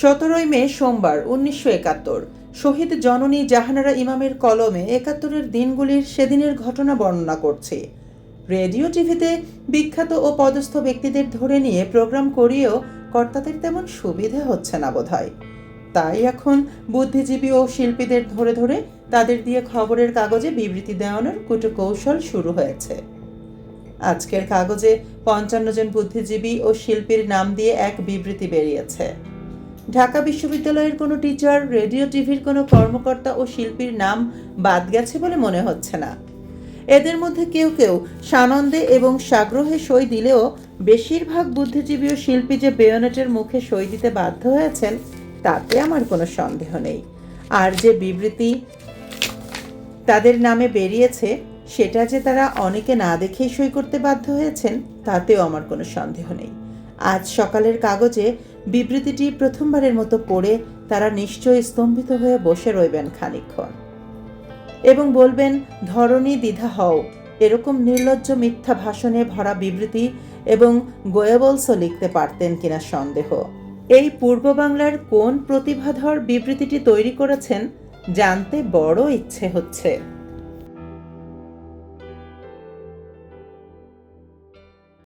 সতেরোই মে সোমবার, উনিশশো একাত্তর। শহীদ জননী জাহানারা ইমামের কলমে একাত্তরের দিনগুলির সেদিনের ঘটনা বর্ণনা করছি। রেডিও টিভিতে বিখ্যাত ও পদস্থ ব্যক্তিদের ধরে নিয়ে প্রোগ্রাম করিয়েও কর্তাদের তেমন সুবিধে হচ্ছে না বোধহয়। তাই এখন বুদ্ধিজীবী ও শিল্পীদের ধরে ধরে তাদের দিয়ে খবরের কাগজে বিবৃতি দেওয়ানোর কুটো কৌশল শুরু হয়েছে। আজকের কাগজে পঞ্চান্ন জন বুদ্ধিজীবী ও শিল্পীর নাম দিয়ে এক বিবৃতি বেরিয়েছে। ঢাকা বিশ্ববিদ্যালয়ের কোনো টিচার, রেডিও টিভির কোনো কর্মকর্তা ও শিল্পীর নাম বাদ গেছে বলে মনে হচ্ছে না। এদের মধ্যে কেউ কেউ সানন্দে এবং সাগ্রহে সই দিলেও বেশিরভাগ বুদ্ধিজীবী ও শিল্পী যে বেয়নেটের মুখে সই দিতে বাধ্য হয়েছেন, তাতে আমার কোনো সন্দেহ নেই। আর যে বিবৃতি তাদের নামে বেরিয়েছে, সেটা যে তারা অনেকে না দেখেই সই করতে বাধ্য হয়েছেন, তাতেও আমার কোনো সন্দেহ নেই। আজ সকালের কাগজে বিবৃতিটি প্রথমবারের মতো পড়ে তারা নিশ্চয়ই স্তম্ভিত হয়ে বসে রইবেন খানিকক্ষণ। এবং বলবেন ধরনী দ্বিধা হও। এরকম নির্লজ্জ মিথ্যা ভাষণে ভরা বিবৃতি এবং গোয়েবলসও লিখতে পারতেন কিনা সন্দেহ। এই পূর্ব বাংলার কোন প্রতিভাধর বিবৃতিটি তৈরি করেছেন জানতে বড় ইচ্ছে হচ্ছে।